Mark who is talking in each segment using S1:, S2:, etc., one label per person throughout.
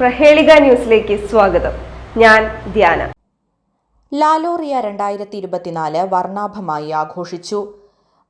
S1: പ്രഹേളിക ന്യൂസിലേക്ക് സ്വാഗതം. ഞാൻ ധ്യാന.
S2: ലാലോറിയ രണ്ടായിരത്തി ഇരുപത്തിനാല് വർണാഭമായി ആഘോഷിച്ചു.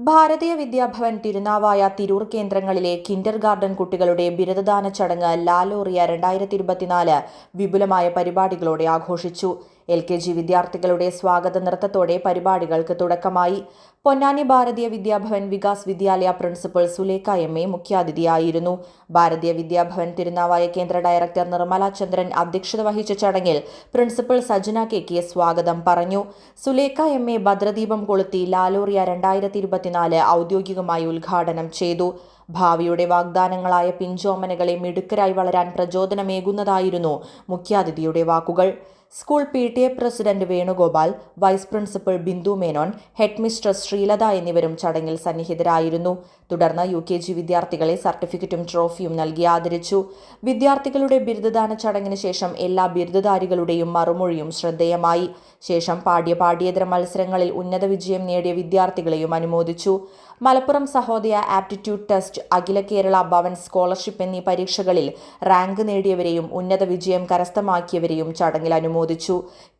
S2: ഭാരതീയ വിദ്യാഭവൻ തിരുനാവായ തിരൂർ കേന്ദ്രങ്ങളിലെ കിൻഡർ ഗാർഡൻ കുട്ടികളുടെ ബിരുദദാന ചടങ്ങ് ലാലോറിയ രണ്ടായിരത്തി ഇരുപത്തിനാല് വിപുലമായ പരിപാടികളോടെ ആഘോഷിച്ചു. എൽ കെ ജി വിദ്യാർത്ഥികളുടെ സ്വാഗത നൃത്തത്തോടെ പരിപാടികൾക്ക് തുടക്കമായി. Ponnani Bharatiya Vidya Bhavan Vikas Vidyalaya principal Sulekha M A മുഖ്യാതിഥിയായിരുന്നു. Bharatiya Vidyabhavan Thirunavaya കേന്ദ്ര ഡയറക്ടർ നിർമ്മല ചന്ദ്രൻ അധ്യക്ഷത വഹിച്ച ചടങ്ങിൽ പ്രിൻസിപ്പൽ സജന കെ കെ സ്വാഗതം പറഞ്ഞു. സുലേഖ എം എ ഭദ്രദീപം കൊളുത്തി ലാലോറിയ രണ്ടായിരത്തി ഇരുപത്തിനാല് ഔദ്യോഗികമായി ഉദ്ഘാടനം ചെയ്തു. ഭാവിയുടെ വാഗ്ദാനങ്ങളായ പിഞ്ചോമനകളെ മിടുക്കരായി വളരാൻ പ്രചോദനമേകുന്നതായിരുന്നു മുഖ്യാതിഥിയുടെ വാക്കുകൾ. School P T A president Venugopal vice principal Bindu Menon head mistress Sreelatha എന്നിവരും ചടങ്ങിൽ സന്നിഹിതരായിരുന്നു. തുടർന്ന് യു കെ ജി വിദ്യാർത്ഥികളെ സർട്ടിഫിക്കറ്റും ട്രോഫിയും നൽകി ആദരിച്ചു. വിദ്യാർത്ഥികളുടെ ബിരുദദാന ചടങ്ങിന് ശേഷം എല്ലാ ബിരുദധാരികളുടെയും മറുമൊഴിയും ശ്രദ്ധേയമായി. ശേഷം പാഠ്യ പാഠ്യേതര മത്സരങ്ങളിൽ ഉന്നത വിജയം നേടിയ വിദ്യാർത്ഥികളെയും അനുമോദിച്ചു. Malappuram Sahodaya aptitude test Akhila Kerala Bhavan scholarship എന്നീ പരീക്ഷകളിൽ റാങ്ക് നേടിയവരെയും ഉന്നത വിജയം കരസ്ഥമാക്കിയവരെയും ചടങ്ങിൽ അനുമോദിച്ചു.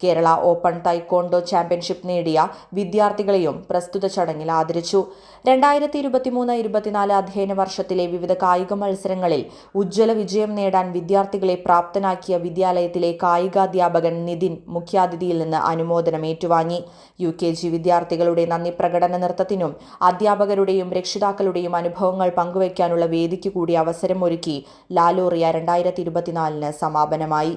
S2: കേരള ഓപ്പൺ തൈക്കോണ്ടോ ചാമ്പ്യൻഷിപ്പ് നേടിയ വിദ്യാർത്ഥികളെയും പ്രസ്തുത ചടങ്ങിൽ ആദരിച്ചു. രണ്ടായിരത്തി ഇരുപത്തിമൂന്ന് ഇരുപത്തിനാല് അധ്യയന വർഷത്തിലെ വിവിധ കായിക മത്സരങ്ങളിൽ ഉജ്ജ്വല വിജയം നേടാൻ വിദ്യാർത്ഥികളെ പ്രാപ്തനാക്കിയ വിദ്യാലയത്തിലെ കായികാധ്യാപകൻ നിതിൻ മുഖ്യാതിഥിയിൽ നിന്ന് അനുമോദനം ഏറ്റുവാങ്ങി. യു കെ ജി വിദ്യാർത്ഥികളുടെ നന്ദി പ്രകടന നൃത്തത്തിനും അധ്യാപകരുടെയും രക്ഷിതാക്കളുടെയും അനുഭവങ്ങൾ പങ്കുവയ്ക്കാനുള്ള വേദിക്ക് കൂടി അവസരമൊരുക്കി ലാലോറിയ രണ്ടായിരത്തി ഇരുപത്തിനാലിന് സമാപനമായി.